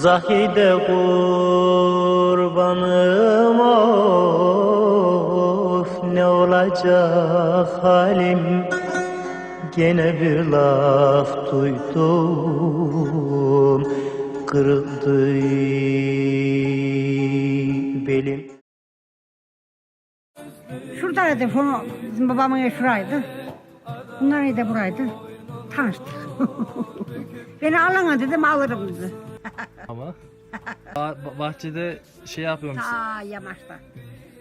Zahide kurbanım of ne olacak halim Gene bir laf duydum kırıldı belim Şuradaydı, şu bizim babamın evi şuraydı. Bunlar de buraydı. Tanıştık. Beni alana dedim alırım dedi. Ama Ba- ba- bahçede şey yapıyormuş. Ta yamaçta.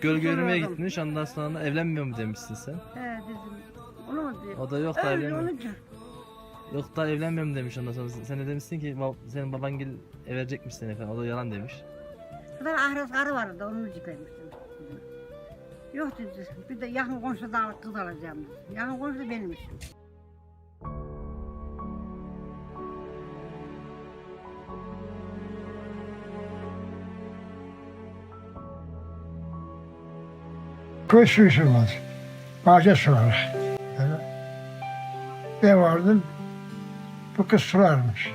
Göl görmeye Soruyordum. gitmiş. Ondan sonra evlenmiyor mu demişsin sen. He dedim. Onu mu diyor? O da yok da Öyle evlenmiyor. olunca. Yok da evlenmiyor mu demiş ondan sonra. Sen de demişsin ki "Ba- senin baban gel verecekmiş seni falan. O da yalan demiş. Şurada ahiret karı vardı, onu yıkaymıştım. Yok dedi, bir de yakın komşuda kız alacağım dedi. Yakın komşu da benim Köy suyu sürmez. Bahçe sular. Yani ben vardım, bu kız sularmış.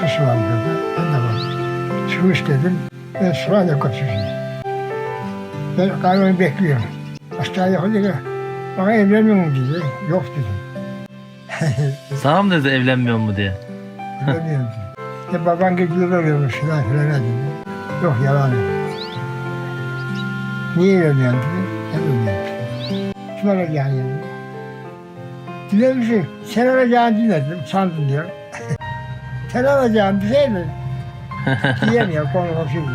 Su sularmış orada. Ben de vardım. Su istedim, ben sular da. Ben kahveni bekliyorum. Aşağıya yapınca bana evlenmiyor mu dedi. Yok dedim. Sana mı dedi evlenmiyor mu diye? Evlenmiyorum dedi. Ya baban gidiyor oluyormuş filan filan dedi. Yok yalan dedi. 你也有两皮，他有两皮，主了那家有两瓶。第二个是，才在那家，你那，那厂子名。才拿那家，你子。第一下光着屁股。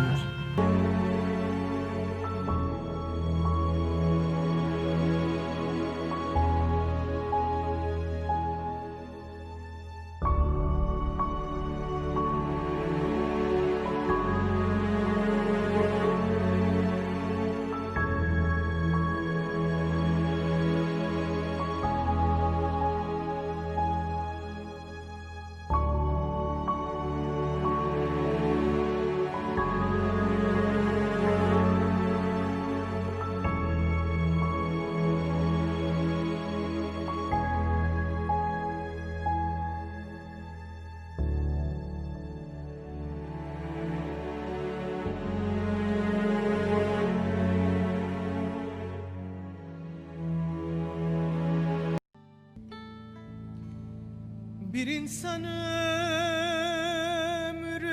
Bir insan ömrünü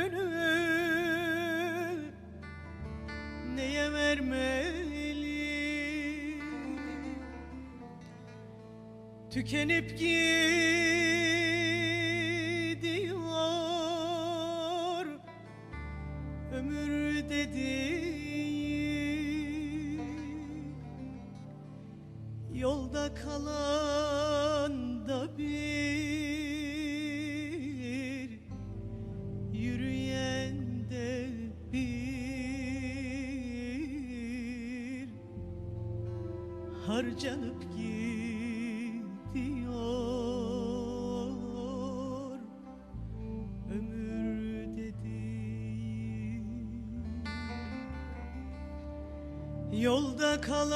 neye vermeli? Tükenip gidiyor ömür dediğin Yolda kalan Harcanıp gidiyor Ömür dediğin Yolda kalan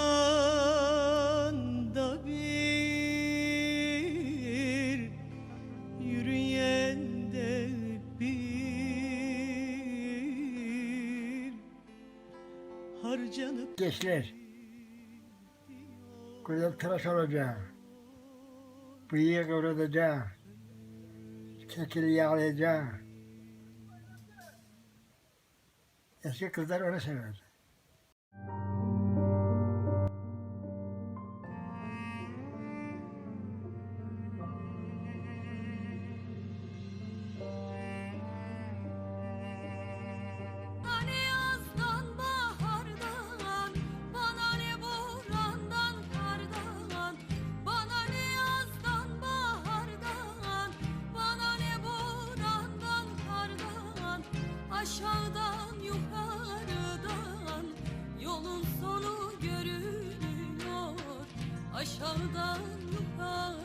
da bir Yürüyen de bir Harcanıp Gençler. Güzel tıraş olacak. Bıyığı kıvıracak. Kekili yağlayacak. Eski kızlar öyle sever. Aşağıdan yukarıdan. Yolun sonu görünüyor. Aşağıdan yukarıdan